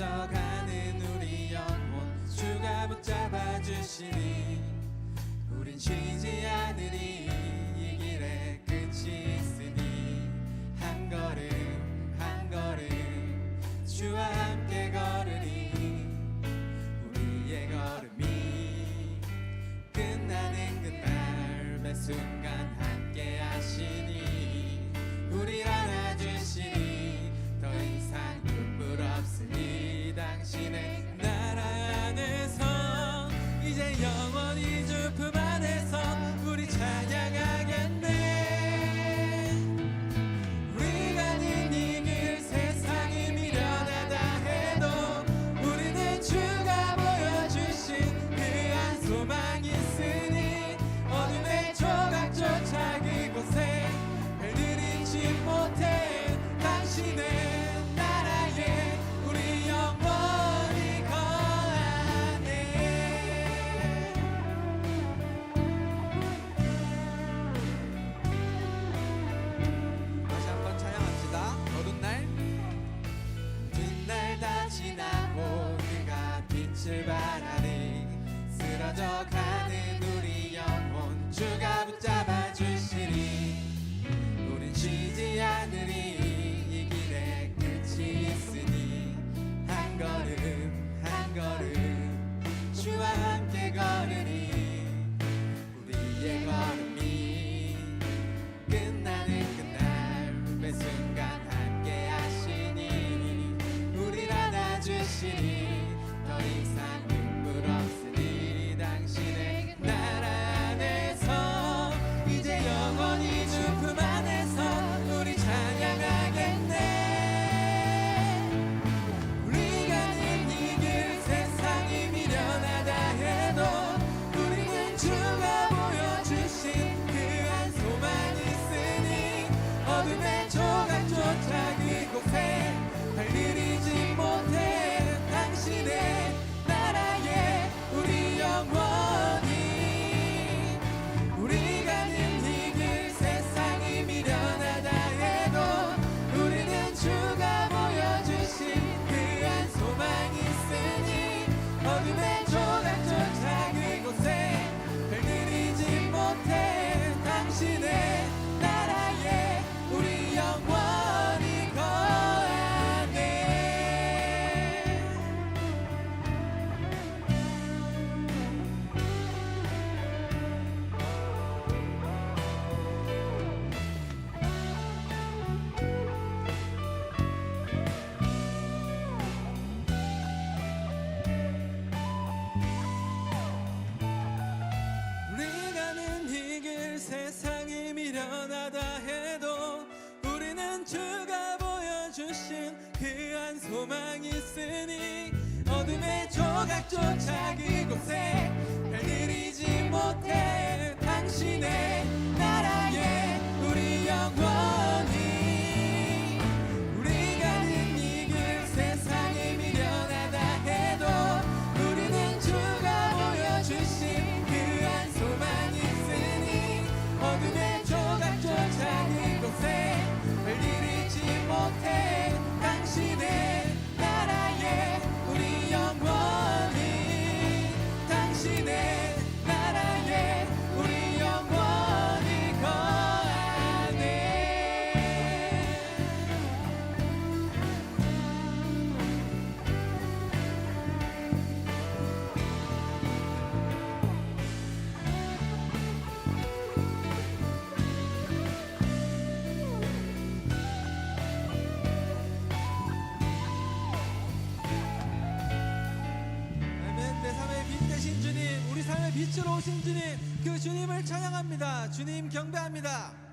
빠져가는 우리 영혼 주가 붙잡아 주시니. 우린 쉬지 않 빛으로 오신 주님, 그 주님을 찬양합니다. 주님 경배합니다.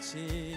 起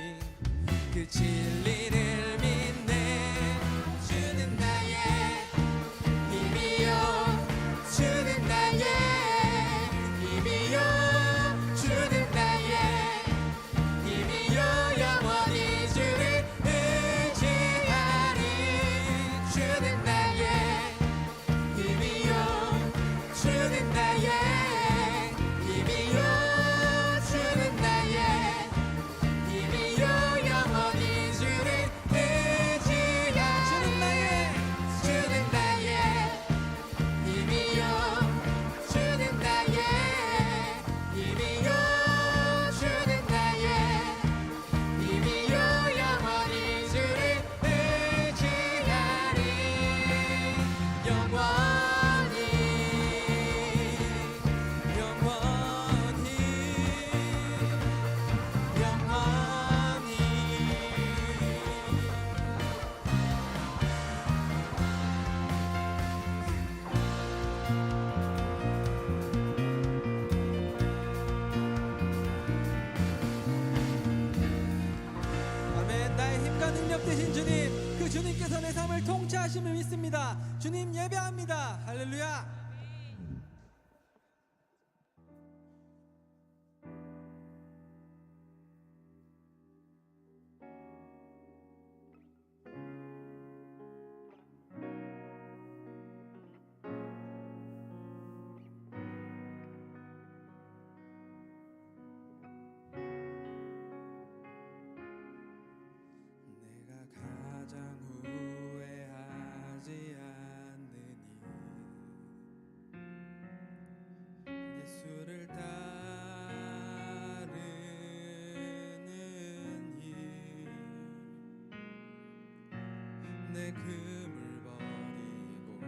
금을 버리고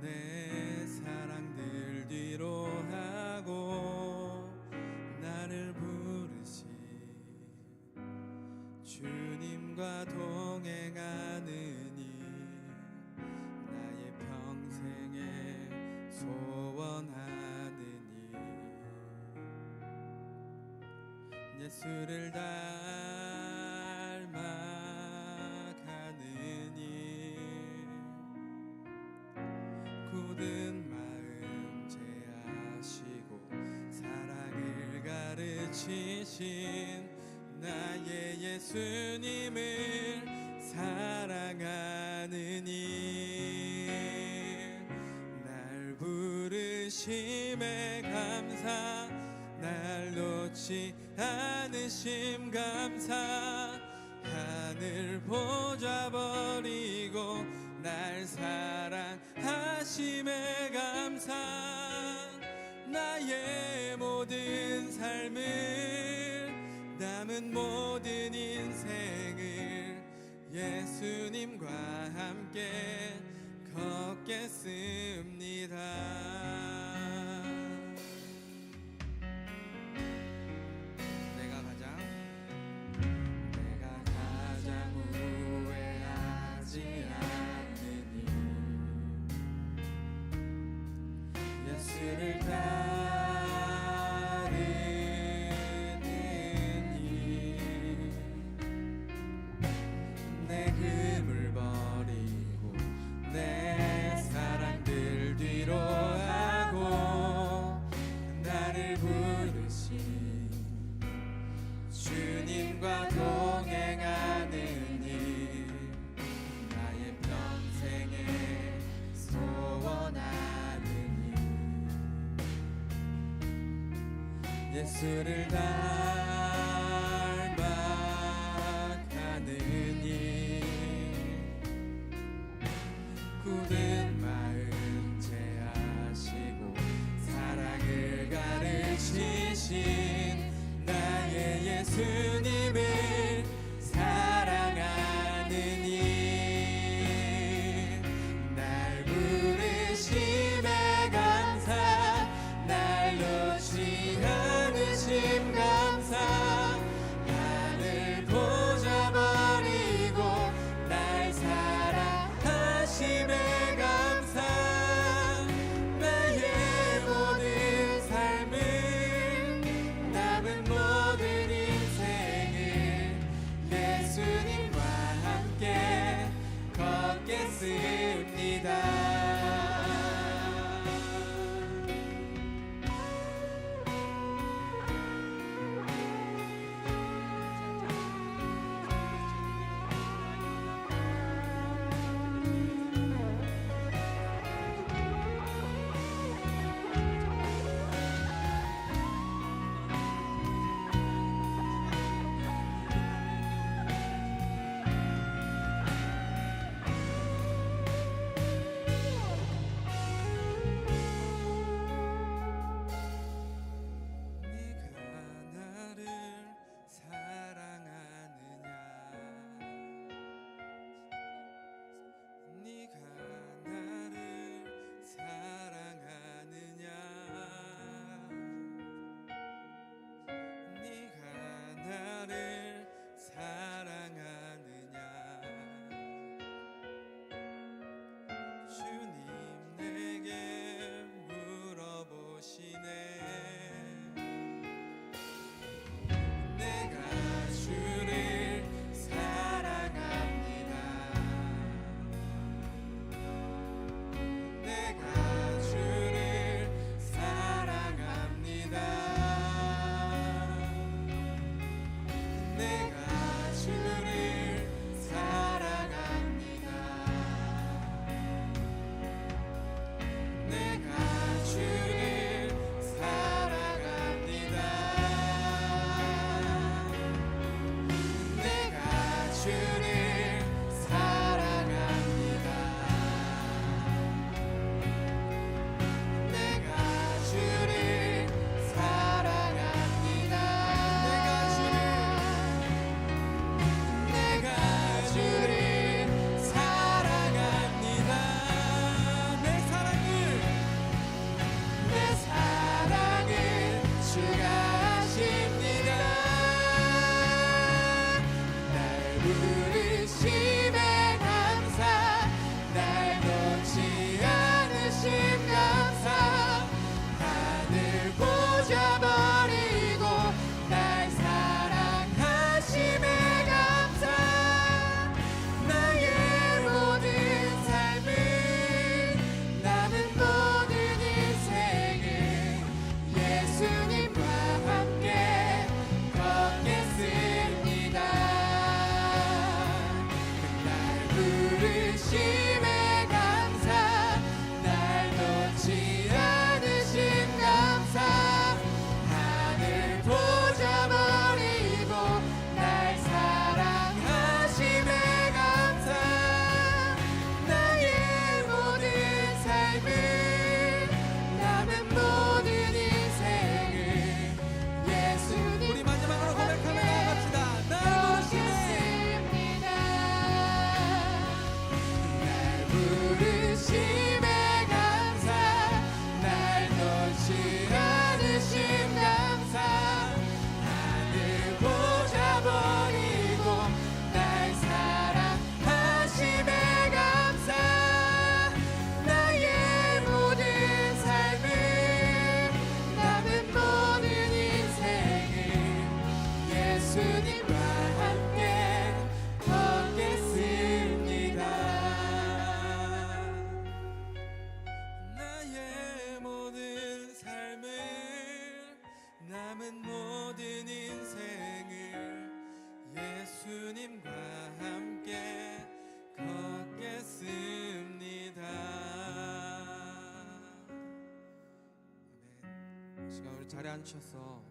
내 사랑들 뒤로 하고 나를 부르신 주님과 동행하는 이 나의 평생에 소원하는 이 예수를 닮 굳은 마음 제하시고 사랑을 가르치신 나의 예수님을 사랑하는 이날 부르심에 감사 날 놓지 않으심 감사. 하늘 보좌 버리고 날 사랑하 심에 감사 나의 모든 삶을 남은 모든 인생을 예수님과 함께 걷겠습니다. 예수를 닮아가는 일 굳은 마음 제하시고 사랑을 가르치신 나의 예수 앉으셔서